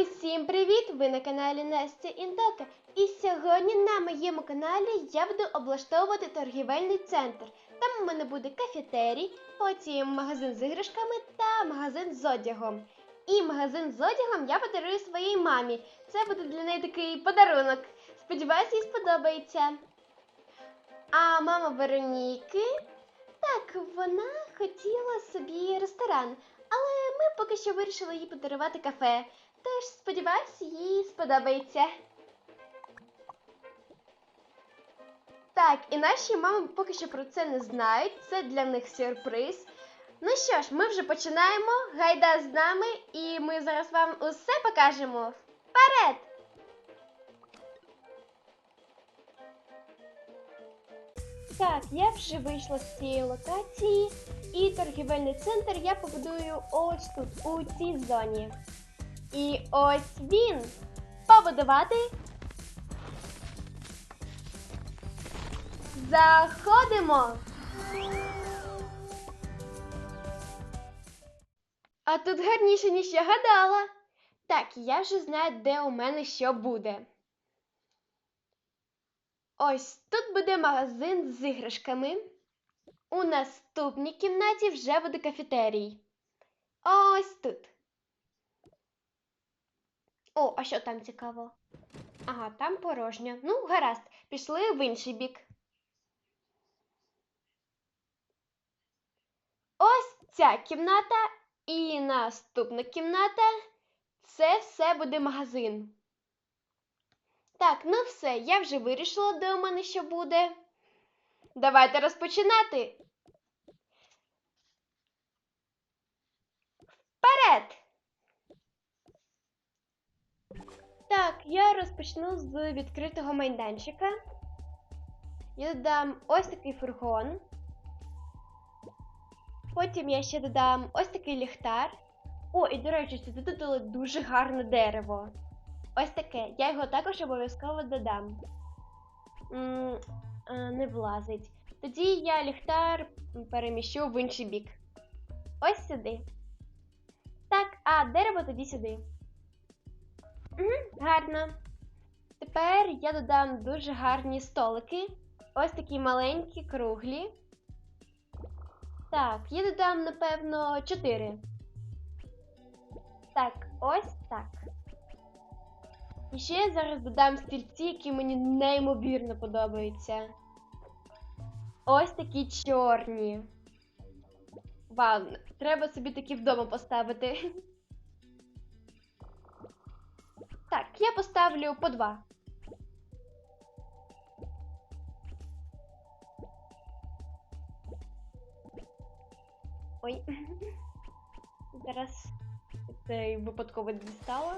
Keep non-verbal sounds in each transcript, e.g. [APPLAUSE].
Усім привіт! Ви на каналі Настя Індока. І сьогодні на моєму каналі я буду облаштовувати торгівельний центр. Там у мене буде кафетерій, потім магазин з іграшками та магазин з одягом. І магазин з одягом я подарую своїй мамі. Це буде для неї такий подарунок. Сподіваюсь, їй сподобається. А мама Вероніки, так, вона хотіла собі ресторан, але ми поки що вирішили їй подарувати кафе. Тож, сподіваюся, їй сподобається. Так, і наші мами поки що про це не знають. Це для них сюрприз. Ну що ж, ми вже починаємо. Гайда з нами, і ми зараз вам усе покажемо. Вперед! Так, я вже вийшла з цієї локації, і торгівельний центр я побудую ось тут, у цій зоні. І ось він. Побудувати. Заходимо. А тут гарніше, ніж я гадала. Так, я вже знаю, де у мене що буде. Ось тут буде магазин з іграшками. У наступній кімнаті вже буде кафетерій. Ось тут. О, а що там цікаво? Ага, там порожньо. Ну, гаразд, пішли в інший бік. Ось ця кімната і наступна кімната. Це все буде магазин. Так, ну все, я вже вирішила, де у мене що буде. Давайте розпочинати. Вперед! Так, я розпочну з відкритого майданчика. Я додам ось такий фургон. Потім я ще додам ось такий ліхтар. О, і до речі, сюди додали дуже гарне дерево. Ось таке. Я його також обов'язково додам. М, а, не влазить. Тоді я ліхтар переміщу в інший бік. Ось сюди. Так, а дерево тоді сюди. Угу, гарно. Тепер я додам дуже гарні столики. Ось такі маленькі, круглі. Так, я додам, напевно, 4. Так, ось так. І ще я зараз додам стільці, які мені неймовірно подобаються. Ось такі чорні. Вау, треба собі такі вдома поставити. [LAUGHS] Так, я поставлю по два. Ой. [LAUGHS] Зараз це випадково дістала.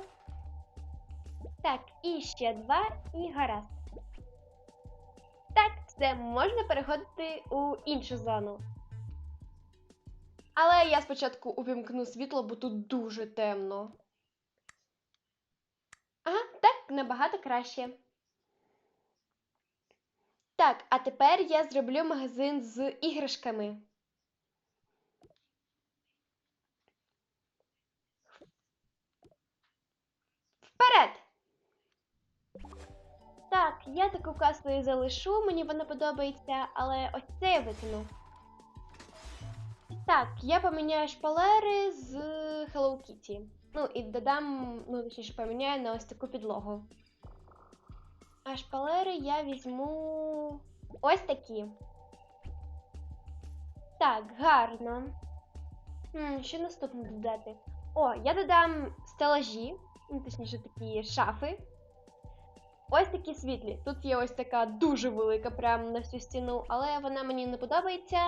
Так, і ще два, і гаразд. Так, все, можна переходити у іншу зону. Але я спочатку увімкну світло, бо тут дуже темно. Набагато краще. Так, а тепер я зроблю магазин з іграшками. Вперед! Так, я таку касу і залишу, мені вона подобається, але ось це я викину. Так, я поміняю шпалери з Hello Kitty. Ну, і додам, ну, точніше, поміняю на ось таку підлогу. А шпалери я візьму ось такі. Так, гарно. Хм, що наступне додати? О, я додам стелажі, ну, точніше, такі шафи. Ось такі світлі. Тут є ось така дуже велика, прямо на всю стіну, але вона мені не подобається.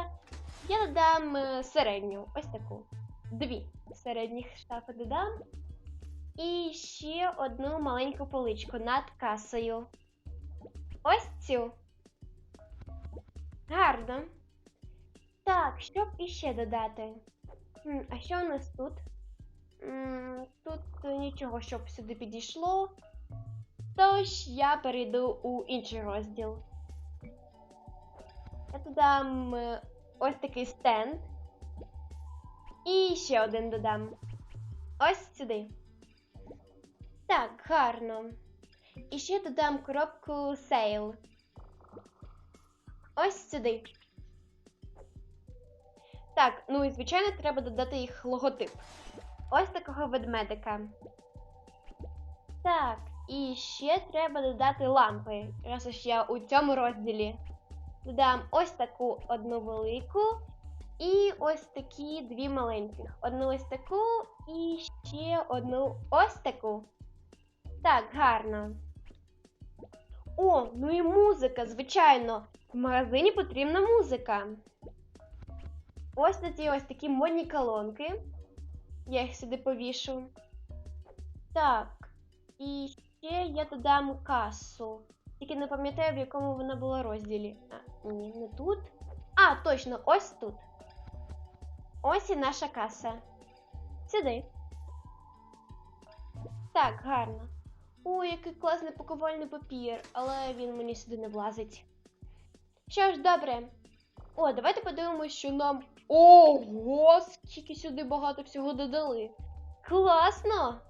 Я додам е, середню, ось таку. Дві середніх шафи додам. І ще одну маленьку поличку над касою. Ось цю. Гарно. Так, що б іще додати? А що у нас тут? Тут нічого, щоб сюди підійшло. Тож я перейду у інший розділ. Я додам е, ось такий стенд. І ще один додам. Ось сюди. Так, гарно. І ще додам коробку Sale. Ось сюди. Так, ну і звичайно, треба додати їх логотип. Ось такого ведмедика. Так, і ще треба додати лампи. Раз уж я у цьому розділі. Додам ось таку одну велику і ось такі дві маленьких. Одну ось таку і ще одну ось таку. Так, гарно. О, ну і музика, звичайно. В магазині потрібна музика. Ось тоді ось такі модні колонки. Я їх сюди повішу. Так. І ще я додам касу. Тільки не пам'ятаю, в якому вона була розділі. А, ні, не тут. А, точно, ось тут. Ось і наша каса. Сюди. Так, гарно. Ой, який класний пакувальний папір, але він мені сюди не влазить. Що ж, добре. О, давайте подивимось, що нам. Ого, скільки сюди багато всього додали. Класно!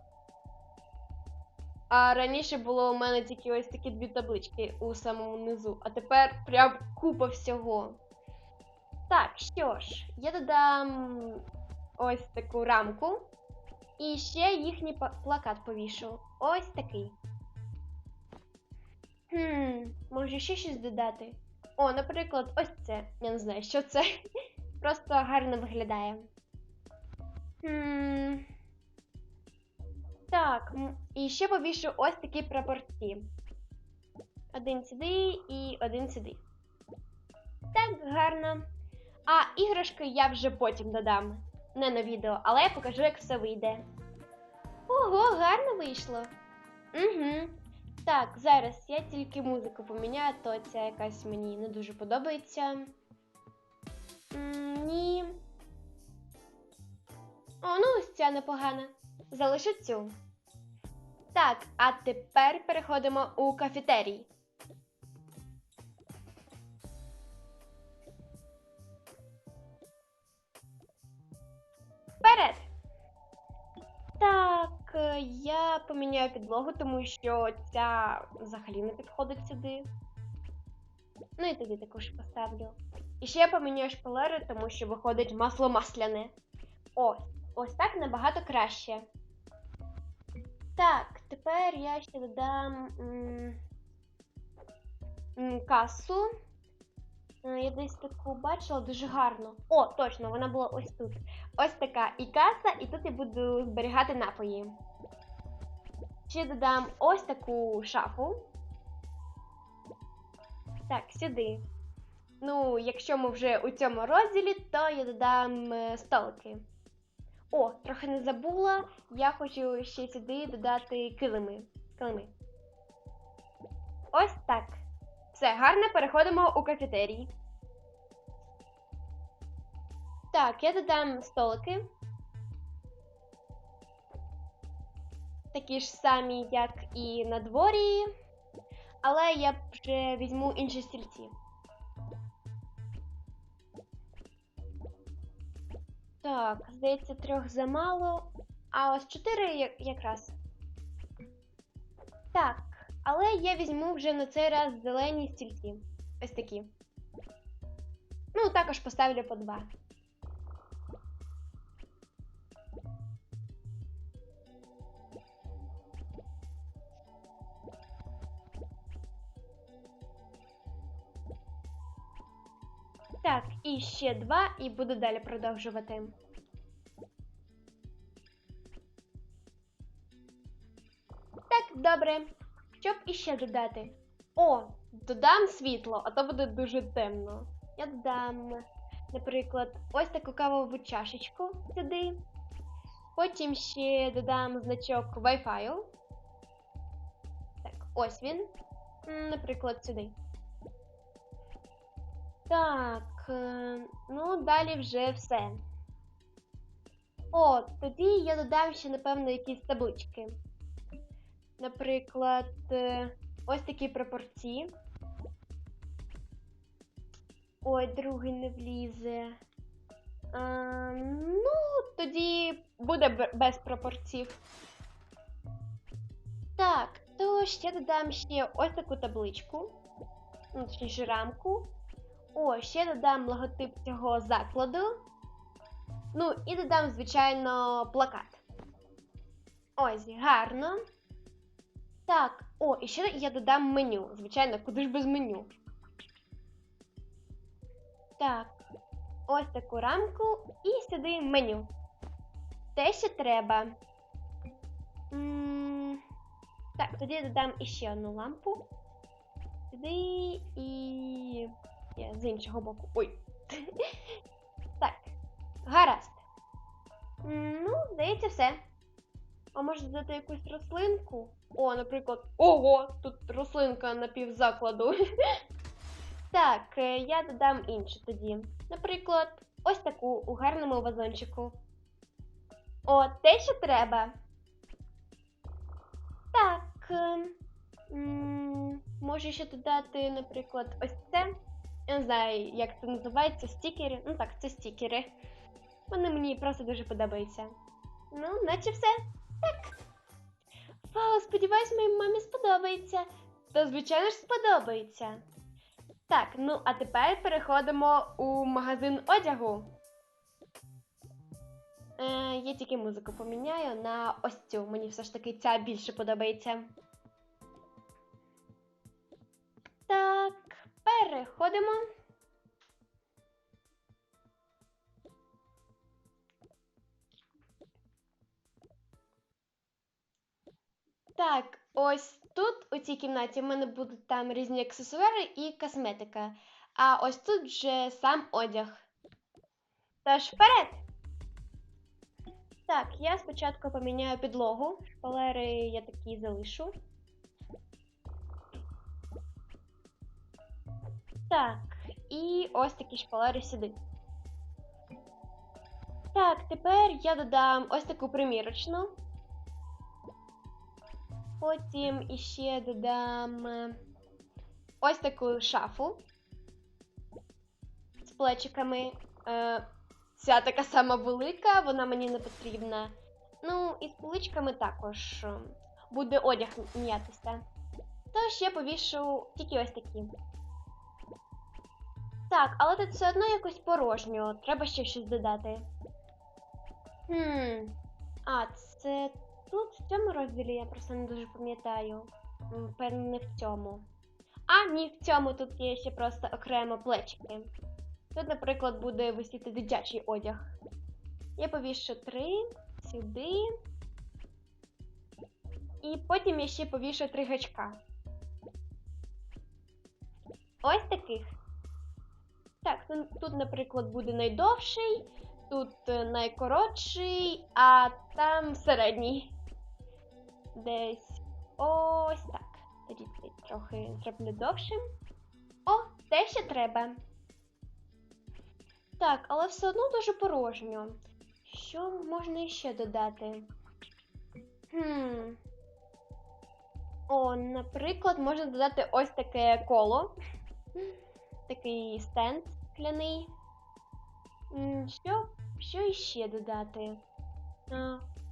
А раніше було у мене тільки ось такі дві таблички у самому низу, а тепер прям купа всього. Так, що ж, я додам ось таку рамку. І ще їхній плакат повішу. Ось такий. Хм, може ще щось додати? О, наприклад, ось це. Я не знаю, що це. [LAUGHS] Просто гарно виглядає. Хм. Так, і ще повішу ось такі прапорці. Один сюди і один сюди. Так, гарно. А іграшки я вже потім додам. Не на відео, але я покажу, як все вийде. Ого, гарно вийшло. Угу. Так, зараз я тільки музику поміняю, то ця якась мені не дуже подобається. Ні. О, ну ось ця непогана. Залишу цю. Так, а тепер переходимо у кафетерій. Так, е, я поміняю підлогу, тому що ця взагалі не підходить сюди. Ну і тобі також поставлю. І ще я поміняю шпалери, тому що виходить масло масляне. Ось, ось так набагато краще. Так, тепер я ще додам м, м, касу. Е, Я десь таку бачила дуже гарно. О, точно, вона була ось тут. Ось така і каса, і тут я буду зберігати напої. Ще додам ось таку шафу. Так, сюди. Ну, якщо ми вже у цьому розділі, то я додам е, столики. О, трохи не забула. Я хочу ще сюди додати килими. Килими. Ось так. Все, гарно переходимо у кафетерій. Так, я додам столики. Такі ж самі, як і на дворі. Але я вже візьму інші стільці. Так, здається, трьох замало. А ось чотири якраз. Так, але я візьму вже на цей раз зелені стільці. Ось такі. Ну, також поставлю по два. Так, і ще два, і буду далі продовжувати. Так, добре. Що б іще додати? О, додам світло, а то буде дуже темно. Я додам, наприклад, ось таку кавову чашечку сюди. Потім ще додам значок Wi-Fi. Так, ось він. Наприклад, сюди. Так, е, ну далі вже все. О, тоді я додам ще, напевно, якісь таблички. Наприклад, е, ось такі пропорції. Ой, другий не влізе. А, ну, тоді буде без пропорцій. То ще додам ще ось таку табличку, ну, точніше рамку. О, ще додам логотип цього закладу. Ну, і додам, звичайно, плакат. Ось, гарно. Так, о, і ще я додам меню. Звичайно, куди ж без меню. Так, ось таку рамку і сюди меню. Те, що треба. Так, тоді я додам іще одну лампу. Сюди і. Я з іншого боку. Ой. [LAUGHS] Так, гаразд. Ну, здається, все. А може додати якусь рослинку? О, наприклад. Ого! Тут рослинка на півзакладу. [LAUGHS] Так, е, я додам іншу тоді. Наприклад, ось таку у гарному вазончику. О, те, що треба. Так. е, Можу ще додати, наприклад, ось це. Я не знаю, як це називається, стікери. Ну так, це стікери. Вони мені просто дуже подобаються. Ну, наче все. Так. Вау, сподіваюсь, моїй мамі сподобається. Та, звичайно ж, сподобається. Так, ну а тепер переходимо у магазин одягу. Е, я тільки музику поміняю на ось цю. Мені все ж таки ця більше подобається. Так, переходимо. Так, ось тут, у цій кімнаті, в мене будуть там різні аксесуари і косметика. А ось тут вже сам одяг. Тож вперед! Так, я спочатку поміняю підлогу. Шпалери я такі залишу. Так, і ось такі шпалери сюди. Так, тепер я додам ось таку примірочну. Потім іще додам е, ось таку шафу з плечиками. Е, Ця така сама велика, вона мені не потрібна. Ну, і з поличками також е, буде одяг м'ятися. Тож я повішу тільки ось такі. Так, але тут все одно якось порожньо. Треба ще щось додати. Хм. А, це тут в цьому розділі я просто не дуже пам'ятаю. Певно, не в цьому. А, ні, в цьому тут є ще просто окремо плечики. Тут, наприклад, буде висіти дитячий одяг. Я повішу три сюди. І потім я ще повішу три гачка. Ось таких. Так, тут, тут, наприклад, буде найдовший, тут е, найкоротший, а там середній. Десь ось так. Тоді трохи зроблю довшим. О, те, що треба. Так, але все одно дуже порожньо. Що можна ще додати? Хм. О, наприклад, можна додати ось таке коло. Такий стенд скляний. Що, що іще додати?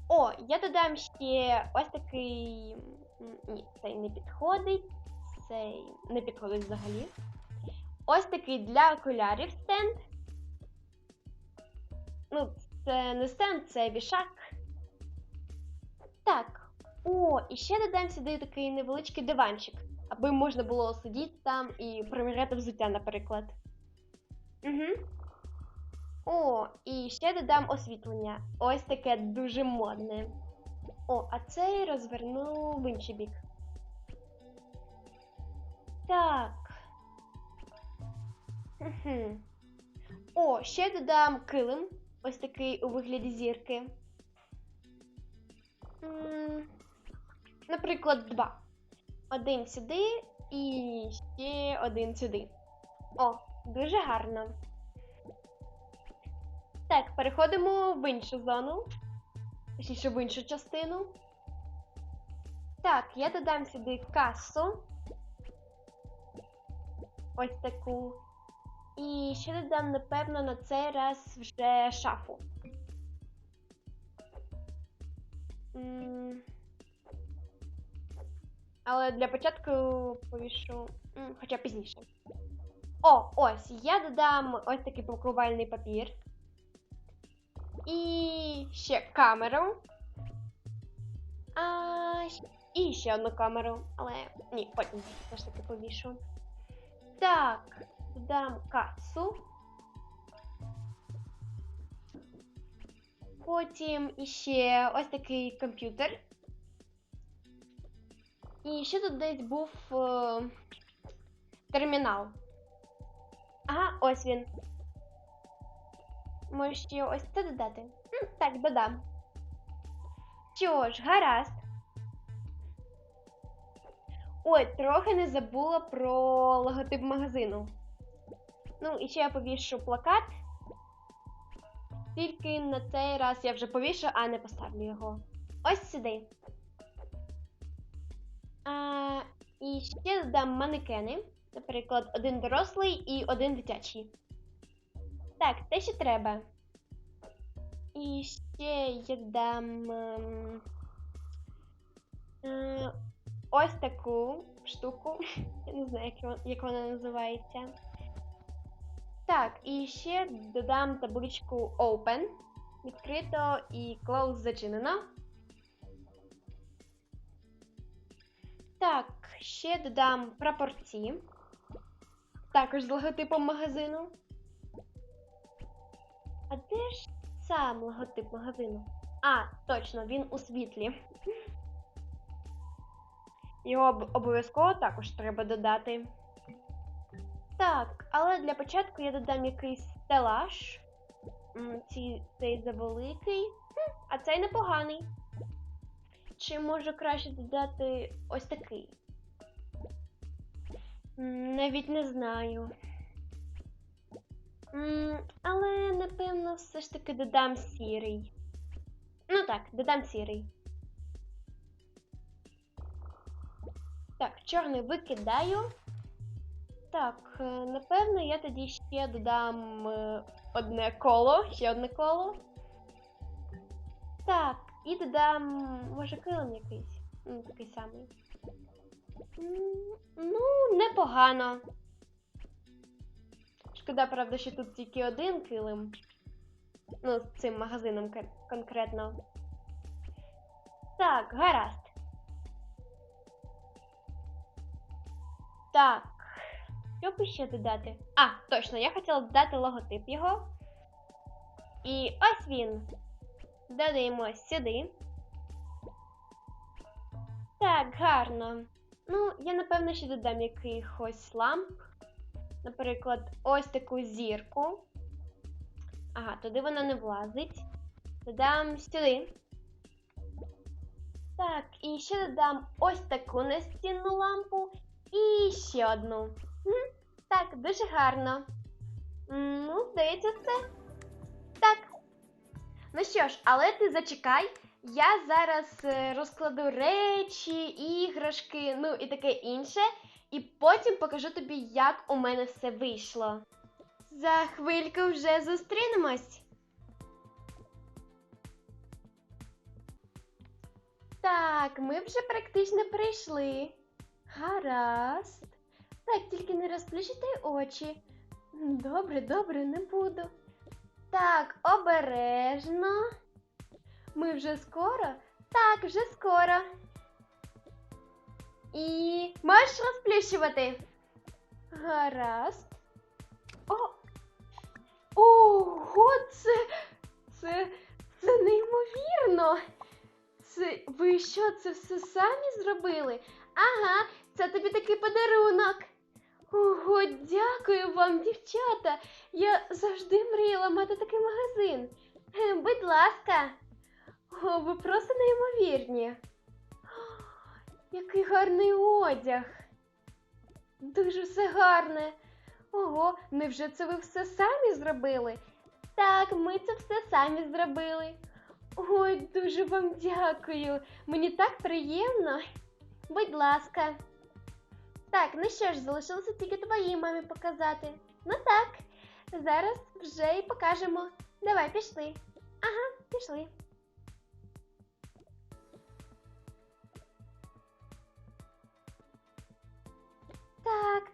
О, я додам ще ось такий. Ні, цей не підходить. Цей не підходить взагалі. Ось такий для окулярів стенд. Ну, це не стенд, це вішак. Так. О, і ще додам сюди такий невеличкий диванчик, аби можна було сидіти там і приміряти взуття, наприклад. Угу. О, і ще додам освітлення. Ось таке дуже модне. О, а цей розверну в інший бік. Так. О, ще додам килим. Ось такий у вигляді зірки. Наприклад, два. Один сюди і ще один сюди. О, дуже гарно. Так, переходимо в іншу зону. Точніше, в іншу частину. Так, я додам сюди касу. Ось таку. І ще додам, напевно, на цей раз вже шафу. Але для початку повішу, хоча пізніше. О, ось, я додам ось такий пакувальний папір. І ще камеру. А, щ- і ще одну камеру. Але ні, потім все ж таки повішу. Так, додам касу. Потім іще ось такий комп'ютер. І ще тут десь був е, термінал. Ага, ось він. Може ще ось це додати? Так, додам. Що ж, гаразд. Ой, трохи не забула про логотип магазину. Ну, і ще я повішу плакат. Тільки на цей раз я вже повішу, а не поставлю його. Ось сюди. А, і ще додам манекени. Наприклад, один дорослий і один дитячий. Так, те, що треба. І ще я дам ем, е, ось таку штуку. [LAUGHS] Я не знаю, як, як вона називається. Так, і ще додам табличку Open. Відкрито і Close зачинено. Так, ще додам прапорці. Також з логотипом магазину. А де ж сам логотип магазину? А, точно, він у світлі. Його об- обов'язково також треба додати. Так, але для початку я додам якийсь стелаж. Ці, цей завеликий, а цей непоганий. Чи може краще додати ось такий? Навіть не знаю. Але напевно все ж таки додам сірий. Ну так, додам сірий. Так, чорний викидаю. Так, е, напевно, я тоді ще додам е, одне коло, ще одне коло. Так, і додам, може, килим якийсь. Ну, такий самий. Ну, непогано. Шкода, правда, що тут тільки один килим. Ну, з цим магазином конкретно. Так, гаразд. Так. Що б ще додати? А, точно, я хотіла додати логотип його. І ось він. Додаємо сюди. Так, гарно. Ну, я напевно ще додам якихось ламп. Наприклад, ось таку зірку. Ага, туди вона не влазить. Додам сюди. Так, і ще додам ось таку настінну лампу і ще одну. Так, дуже гарно. Ну, здається, все. Так. Ну що ж, але ти зачекай. Я зараз е, розкладу речі, іграшки, ну і таке інше. І потім покажу тобі, як у мене все вийшло. За хвильку вже зустрінемось. Так, ми вже практично прийшли. Гаразд. Так, тільки не розплющите очі. Добре, добре, не буду. Так, обережно. Ми вже скоро? Так, вже скоро. І можеш розплющувати. Гаразд. О! Ого, це. Це. Це неймовірно. Це ви що, це все самі зробили? Ага, це тобі такий подарунок. Ого, дякую вам, дівчата. Я завжди мріяла мати такий магазин. Е, Будь ласка. О, ви просто неймовірні. Який гарний одяг. Дуже все гарне. Ого, невже це ви все самі зробили? Так, ми це все самі зробили. Ой, дуже вам дякую. Мені так приємно. Будь ласка. Так, ну що ж, залишилося тільки твоїй мамі показати. Ну так, зараз вже і покажемо. Давай, пішли. Ага, пішли.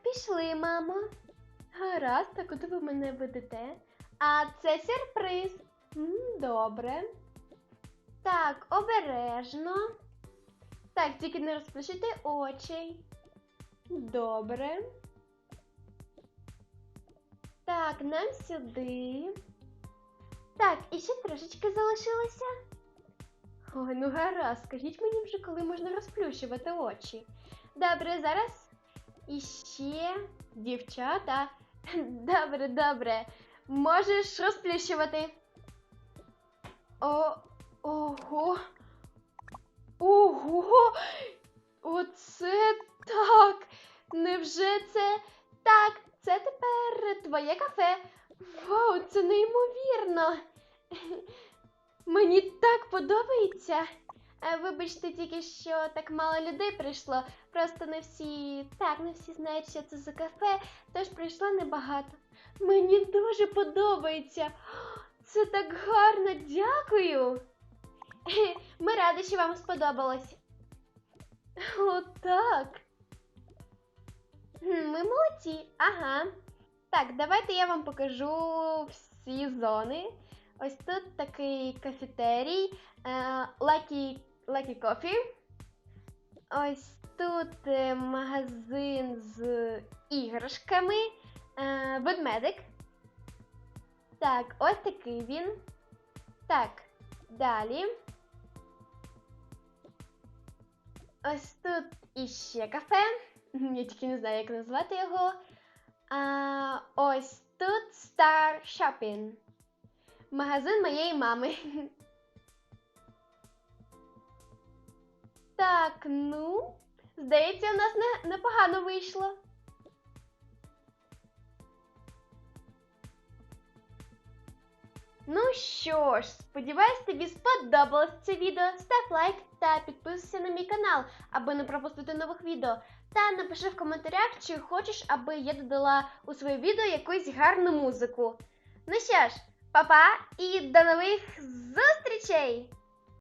Пішли, мамо. Гаразд, а куди ви мене ведете? А це сюрприз. Добре. Так, обережно. Так, тільки не розплющити очі. Добре. Так, нам сюди. Так, і ще трошечки залишилося. Ой, ну гаразд, скажіть мені вже, коли можна розплющувати очі. Добре, зараз іще дівчата. [LAUGHS] Добре, добре. Можеш розплющувати. О, ого. Ого! Оце так! Невже це так? Це тепер твоє кафе. Вау, це неймовірно. [LAUGHS] Мені так подобається. Е, Вибачте, тільки що так мало людей прийшло. Просто не всі так, не всі знають, що це за кафе, тож прийшло небагато. Мені дуже подобається. Це так гарно, дякую. [LAUGHS] Ми раді, що вам сподобалось. О, так. Ми молодці. Ага. Так, давайте я вам покажу всі зони. Ось тут такий кафетерій, е, Lucky, Lucky Coffee. Ось тут е, магазин з іграшками, е, ведмедик. Так, ось такий він. Так, далі. Ось тут іще кафе. [LAUGHS] Я тільки не знаю, як назвати його. А, ось тут Star Shopping. Магазин моєї мами. [LAUGHS] Так, ну, здається, у нас не, непогано вийшло. Ну що ж, сподіваюсь, тобі сподобалось це відео. Став лайк та підписуйся на мій канал, аби не пропустити нових відео. Та напиши в коментарях, чи хочеш, аби я додала у своє відео якусь гарну музику. Ну що ж, па-па і до нових зустрічей!